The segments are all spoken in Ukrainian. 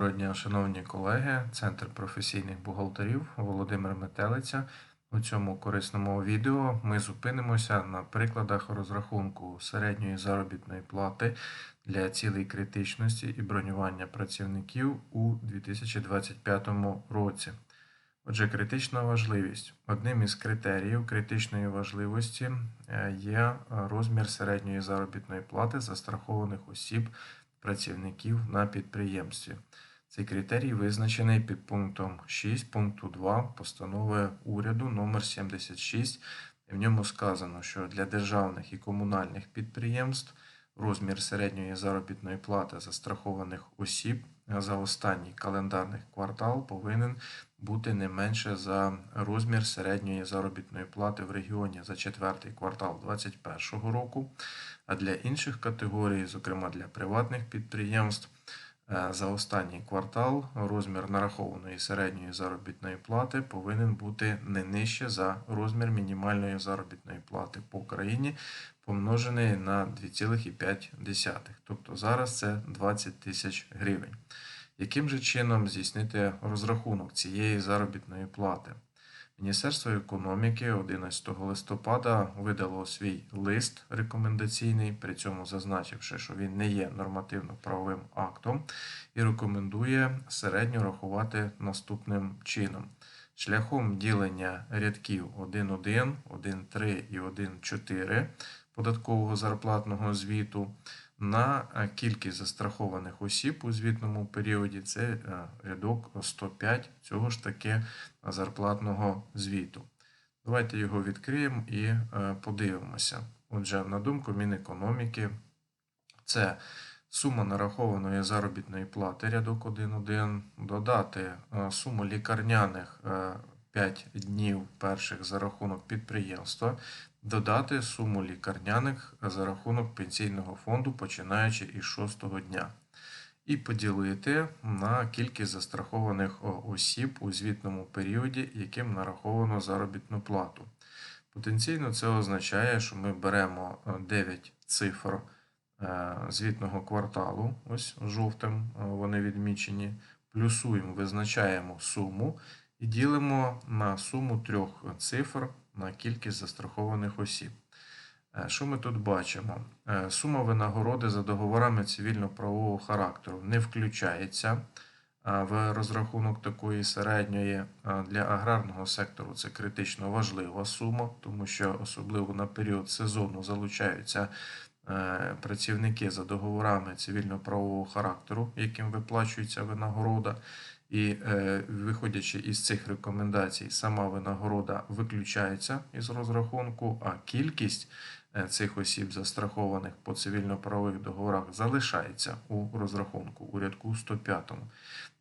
Доброго дня, шановні колеги, Центр професійних бухгалтерів Володимир Метелиця. У цьому корисному відео ми зупинимося на прикладах розрахунку середньої заробітної плати для цілей критичності і бронювання працівників у 2025 році. Отже, критична важливість. Одним із критеріїв критичної важливості е, є розмір середньої заробітної плати застрахованих осіб працівників на підприємстві. Цей критерій визначений під пунктом 6 пункту 2 постанови уряду номер 76. І в ньому сказано, що для державних і комунальних підприємств розмір середньої заробітної плати застрахованих осіб за останній календарний квартал повинен бути не менше за розмір середньої заробітної плати в регіоні за четвертий квартал 2021 року, а для інших категорій, зокрема для приватних підприємств, за останній квартал розмір нарахованої середньої заробітної плати повинен бути не нижче за розмір мінімальної заробітної плати по країні, помножений на 2,5. Тобто зараз це 20 тисяч гривень. Яким же чином здійснити розрахунок цієї заробітної плати? Міністерство економіки 11 листопада видало свій лист рекомендаційний, при цьому зазначивши, що він не є нормативно-правовим актом, і рекомендує середньо рахувати наступним чином. Шляхом ділення рядків 1.1, 1.3 і 1.4 податкового зарплатного звіту на е, кількість застрахованих осіб у звітному періоді це е, рядок 105 цього ж таки зарплатного звіту. Давайте його відкриємо і е, подивимося. Отже, на думку Мінекономіки, це сума нарахованої заробітної плати рядок 1.1, додати суму лікарняних 5 днів перших за рахунок підприємства, додати суму лікарняних за рахунок пенсійного фонду, починаючи із 6 дня, і поділити на кількість застрахованих осіб у звітному періоді, яким нараховано заробітну плату. Потенційно це означає, що ми беремо 9 цифр е, звітного кварталу, ось жовтим е, вони відмічені, плюсуємо, визначаємо суму і ділимо на суму трьох цифр на кількість застрахованих осіб. Е, що ми тут бачимо? Е, сума винагороди за договорами цивільно-правового характеру не включається е, в розрахунок такої середньої. Для аграрного сектору це критично важлива сума, тому що особливо на період сезону залучаються працівники за договорами цивільно-правового характеру, яким виплачується винагорода. І е, виходячи із цих рекомендацій, сама винагорода виключається із розрахунку, а кількість е, цих осіб, застрахованих по цивільно-правових договорах, залишається у розрахунку у рядку 105.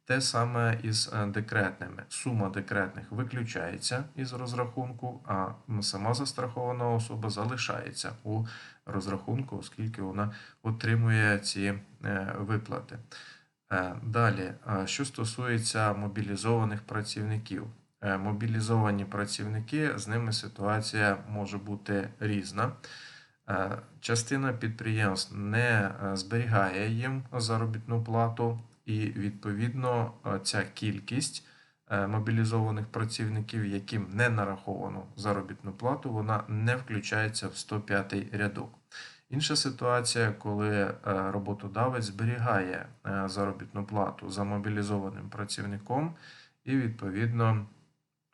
Те саме із е, декретними. Сума декретних виключається із розрахунку, а сама застрахована особа залишається у розрахунку, оскільки вона отримує ці виплати. Е, далі, е, що стосується мобілізованих працівників, е, мобілізовані працівники, з ними ситуація може бути різна. Частина підприємств не зберігає їм заробітну плату, і, відповідно, ця кількість мобілізованих працівників, яким не нараховано заробітну плату, вона не включається в 105 рядок. Інша ситуація, коли е, роботодавець зберігає е, заробітну плату за мобілізованим працівником, і, відповідно,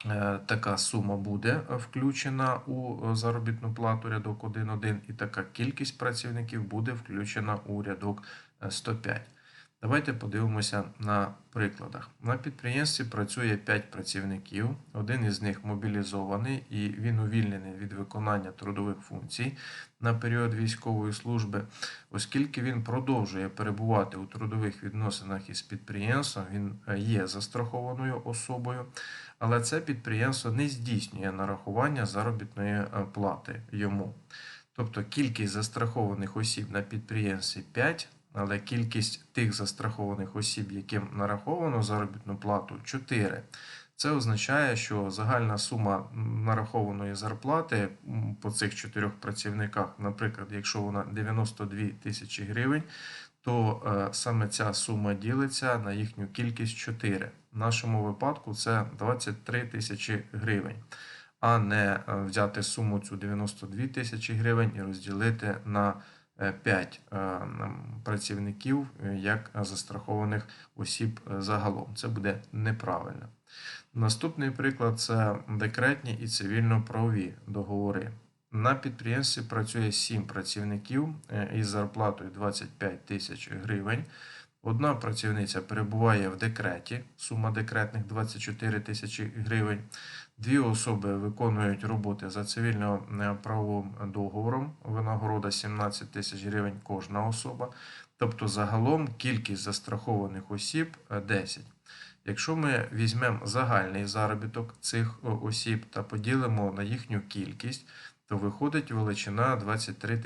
е, така сума буде включена у заробітну плату рядок 1.1, і така кількість працівників буде включена у рядок 105. Давайте подивимося на прикладах. На підприємстві працює 5 працівників, один із них мобілізований і він увільнений від виконання трудових функцій на період військової служби, оскільки він продовжує перебувати у трудових відносинах із підприємством, він е, є застрахованою особою, але це підприємство не здійснює нарахування заробітної е, плати йому. Тобто кількість застрахованих осіб на підприємстві 5 але кількість тих застрахованих осіб, яким нараховано заробітну плату 4. Це означає, що загальна сума нарахованої зарплати по цих чотирьох працівниках, наприклад, якщо вона 92 тисячі гривень, то е, саме ця сума ділиться на їхню кількість 4. В нашому випадку це 23 тисячі гривень, а не е, взяти суму цю 92 тисячі гривень і розділити на 5 працівників е, як застрахованих осіб е, загалом. Це буде неправильно. Наступний приклад це декретні і цивільно-правові договори. На підприємстві працює 7 працівників е, із зарплатою 25 тисяч гривень. Одна працівниця перебуває в декреті, сума декретних 24 тисячі гривень. Дві особи виконують роботи за цивільно-правовим договором, винагорода 17 тисяч гривень кожна особа. Тобто загалом кількість застрахованих осіб 10. Якщо ми візьмемо загальний заробіток цих осіб та поділимо на їхню кількість, то виходить величина 23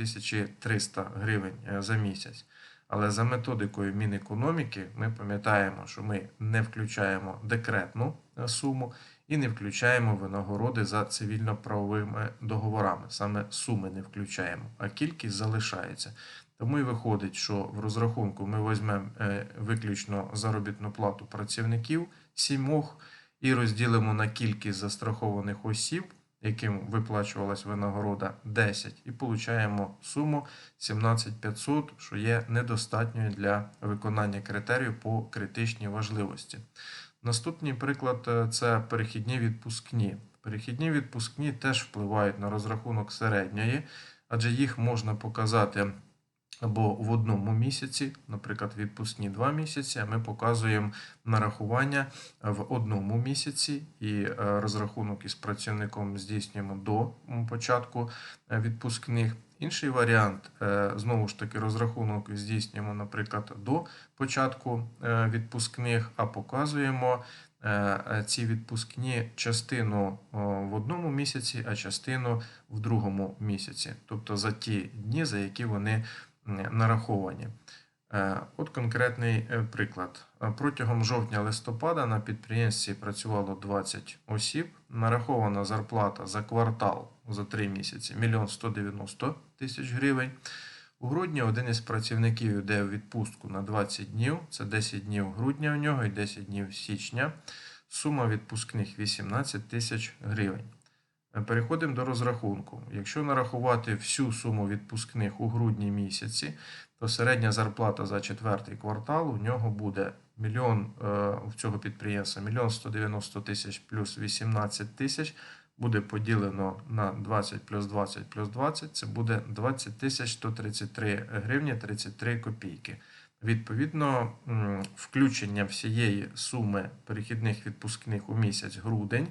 300 гривень е, за місяць. Але за методикою Мінекономіки ми пам'ятаємо, що ми не включаємо декретну е, суму і не включаємо винагороди за цивільно-правовими договорами. Саме суми не включаємо, а кількість залишається. Тому і виходить, що в розрахунку ми візьмемо е, виключно заробітну плату працівників сімох і розділимо на кількість застрахованих осіб яким виплачувалась винагорода 10, і получаємо суму 17500, що є недостатньою для виконання критерію по критичній важливості. Наступний приклад е, це перехідні відпускні. Перехідні відпускні теж впливають на розрахунок середньої, адже їх можна показати або в одному місяці, наприклад, відпускні два місяці, ми показуємо нарахування в одному місяці і е, розрахунок із працівником здійснюємо до початку е, відпускних. Інший варіант, е, знову ж таки, розрахунок здійснюємо, наприклад, до початку відпускних, а показуємо ці відпускні частину в одному місяці, а частину в другому місяці, тобто за ті дні, за які вони нараховані. Е, от конкретний е, приклад. Е, протягом жовтня-листопада на підприємстві працювало 20 осіб. Нарахована зарплата за квартал за 3 місяці 1 190 тисяч гривень. У грудні один із працівників йде в відпустку на 20 днів. Це 10 днів грудня у нього і 10 днів січня. Сума відпускних 18 тисяч гривень. Переходимо до розрахунку. Якщо нарахувати всю суму відпускних у грудні місяці, то середня зарплата за четвертий квартал у нього буде мільйон е, в цього підприємства 1 190 тисяч плюс 18 тисяч. Буде поділено на 20 плюс 20 плюс 20, це буде 20 тисяч 133 гривні 33 копійки. Відповідно, включення всієї суми перехідних відпускних у місяць грудень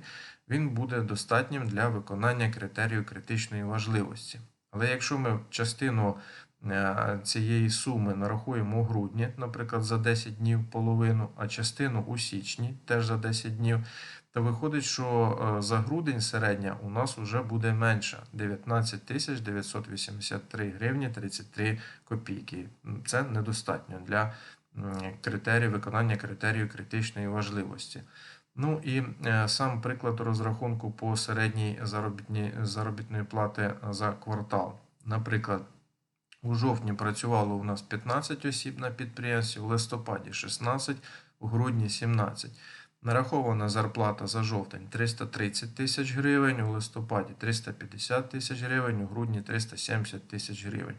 він буде достатнім для виконання критерію критичної важливості. Але якщо ми частину е, цієї суми нарахуємо у грудні, наприклад, за 10 днів половину, а частину у січні теж за 10 днів, то виходить, що е, за грудень середня у нас вже буде менша 19 тисяч 983 гривні 33 копійки. Це недостатньо для критерію виконання критерію критичної важливості. Ну і е, сам приклад розрахунку по середній заробітні, заробітної плати за квартал. Наприклад, у жовтні працювало у нас 15 осіб на підприємстві, в листопаді 16, у грудні 17. Нарахована зарплата за жовтень 330 тисяч гривень, у листопаді 350 тисяч гривень, у грудні 370 тисяч гривень.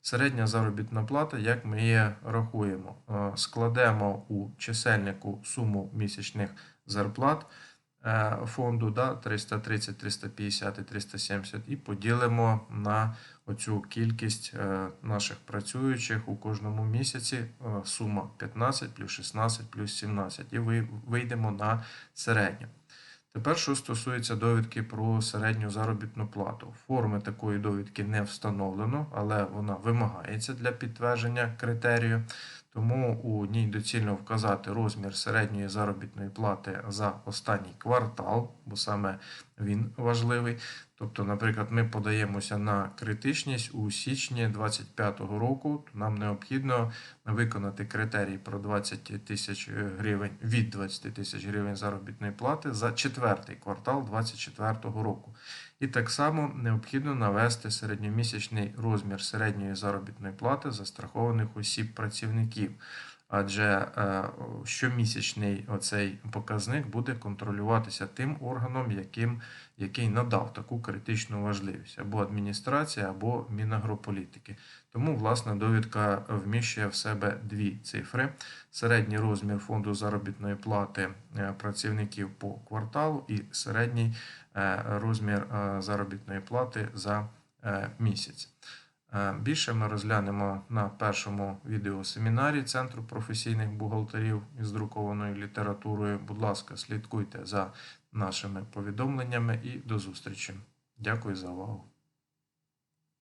Середня заробітна плата, як ми її рахуємо, е, складемо у чисельнику суму місячних зарплат е, фонду да, 330, 350 і 370 і поділимо на оцю кількість е, наших працюючих у кожному місяці сума 15 плюс 16 плюс 17 і вийдемо на середню. Тепер, що стосується довідки про середню заробітну плату. Форми такої довідки не встановлено, але вона вимагається для підтвердження критерію. Тому у ній доцільно вказати розмір середньої заробітної плати за останній квартал, бо саме він важливий. Тобто, наприклад, ми подаємося на критичність у січні 2025 року. Нам необхідно виконати критерій про 20 тисяч гривень від 20 тисяч гривень заробітної плати за четвертий квартал 2024 року. І так само необхідно навести середньомісячний розмір середньої заробітної плати застрахованих осіб працівників. Адже е, щомісячний оцей показник буде контролюватися тим органом, яким, який надав таку критичну важливість, або адміністрація, або Мінагрополітики. Тому, власне, довідка вміщує в себе дві цифри: середній розмір фонду заробітної плати е, працівників по кварталу і середній е, розмір заробітної плати за місяць. Е, Більше ми розглянемо на першому відеосемінарі Центру професійних бухгалтерів із друкованою літературою. Будь ласка, слідкуйте за нашими повідомленнями і до зустрічі. Дякую за увагу.